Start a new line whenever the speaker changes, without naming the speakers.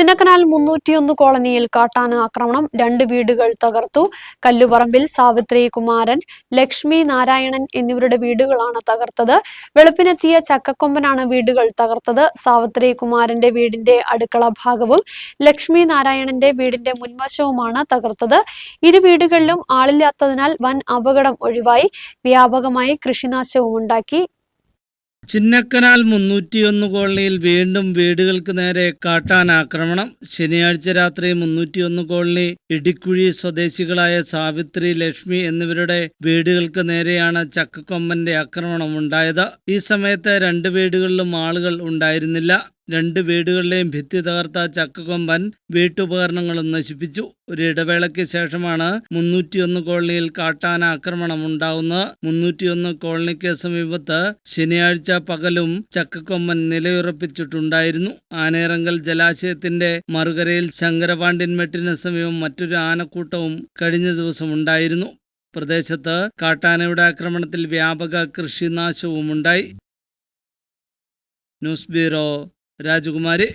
ചിന്നക്കനാൽ മുന്നൂറ്റിയൊന്ന് കോളനിയിൽ കാട്ടാന ആക്രമണം. രണ്ട് വീടുകൾ തകർത്തു. കല്ലുപറമ്പിൽ സാവിത്രി കുമാരൻ ലക്ഷ്മി നാരായണൻ എന്നിവരുടെ വീടുകളാണ് തകർത്തത്. വെളുപ്പിനെത്തിയ ചക്കക്കൊമ്പനാണ് വീടുകൾ തകർത്തത്. സാവിത്രി കുമാരന്റെ വീടിന്റെ അടുക്കള ഭാഗവും ലക്ഷ്മി നാരായണന്റെ വീടിന്റെ മുൻവശവുമാണ് തകർത്തത്. ഇരു വീടുകളിലും ആളില്ലാത്തതിനാൽ വൻ അപകടം ഒഴിവായി. വ്യാപകമായി കൃഷിനാശവും ഉണ്ടാക്കി
ചിന്നക്കനാൽ മുന്നൂറ്റിയൊന്ന് കോളനിയിൽ വീണ്ടും വീടുകൾക്ക് നേരെ കാട്ടാൻ ആക്രമണം. ശനിയാഴ്ച രാത്രി മുന്നൂറ്റിയൊന്ന് കോളനി ഇടിക്കുഴി സ്വദേശികളായ സാവിത്രി ലക്ഷ്മി എന്നിവരുടെ വീടുകൾക്ക് നേരെയാണ് ചക്കക്കൊമ്പന്റെ ആക്രമണം ഉണ്ടായത്. ഈ സമയത്ത് രണ്ട് വീടുകളിലും ആളുകൾ ഉണ്ടായിരുന്നില്ല. രണ്ട് വീടുകളിലെയും ഭിത്തി തകർത്ത ചക്കകൊമ്പൻ വീട്ടുപകരണങ്ങളും നശിപ്പിച്ചു. ഒരു ഇടവേളയ്ക്ക് ശേഷമാണ് മുന്നൂറ്റിയൊന്ന് കോളനിയിൽ കാട്ടാന ആക്രമണം ഉണ്ടാവുന്നത്. മുന്നൂറ്റിയൊന്ന് കോളനിക്ക് സമീപത്ത് ശനിയാഴ്ച പകലും ചക്കക്കൊമ്പൻ നിലയുറപ്പിച്ചിട്ടുണ്ടായിരുന്നു. ആനേറങ്കൽ ജലാശയത്തിന്റെ മറുകരയിൽ ശങ്കരപാണ്ഡ്യൻ മെട്ടിന് സമീപം മറ്റൊരു ആനക്കൂട്ടവും കഴിഞ്ഞ ദിവസം ഉണ്ടായിരുന്നു. പ്രദേശത്ത് കാട്ടാനയുടെ ആക്രമണത്തിൽ വ്യാപക കൃഷിനാശവുമുണ്ടായി. ന്യൂസ് ബ്യൂറോ രാജകുമാരി